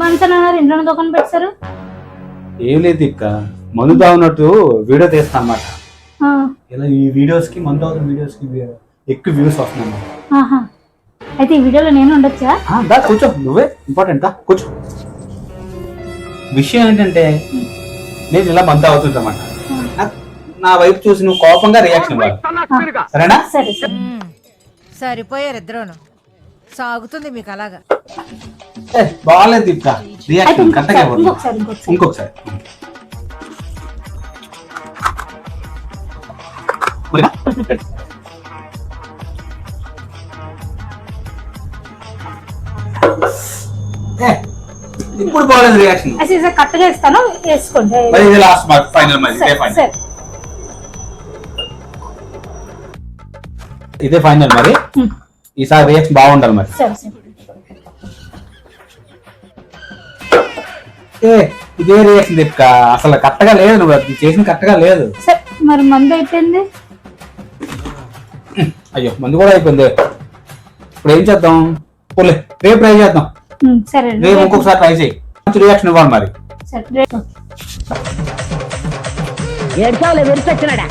మనసు అన్నారు ఇంట్లో దుకాణం పెట్టారు ఏం లేదు ఇక్క. మందు తాగున్నట్టు వీడియో తీస్తా అన్నమాట. ఇలా ఈ వీడియోస్కి మందు తాగుతున్న వీడియోస్కి ఎక్కువ వ్యూస్ వస్తున్నాయి అయితే ఈ వీడియోలో నేను ఉండొచ్చా? ఆ, దా కూర్చో. నువ్వే ఇంపార్టెంట్? దా కూర్చో. విషయం ఏంటంటే నేను ఇలా మందు తాగుతుంటామాట నా వైపు చూసి నువ్వు కోపంగా రియాక్షన్ ఇవ్వాలి. సరేనా? సరే సరే. సరిపోయారు ఇద్దరును. సాగుతుంది మీకు అలాగా. బాగాలేదు అయితే రియాక్షన్ కరెక్ట్గా ఇంకొకసారి ఇప్పుడు బాగాలేదు రియాక్షన్ కరెక్ట్గా ఇస్తాను వేసుకోండి. ఇది లాస్ట్ మార్క్ ఫైనల్ మరి ఇదే ఫైనల్ ఇదే ఫైనల్ మరి. ఈసారి రియాక్షన్ బాగుండాలి మరి. ఏ ఇదే రియాక్షన్ దీపిక అసలు కరెక్ట్గా లేదు నువ్వు అది చేసిన కరెక్ట్గా లేదు. సరే మరి మందు అయిపోయింది? అయ్యో మంది కూడా అయిపోయింది. ఇప్పుడు ఏం చేద్దాం? పోలే రేపు ట్రై చేద్దాం. సరే రేపు ఇంకొకసారి ట్రై చేయి. మంచి రియాక్షన్ ఇవ్వాలి మరి. సరే రేపు. ఏడ్చావులే విరిచొచ్చినాడా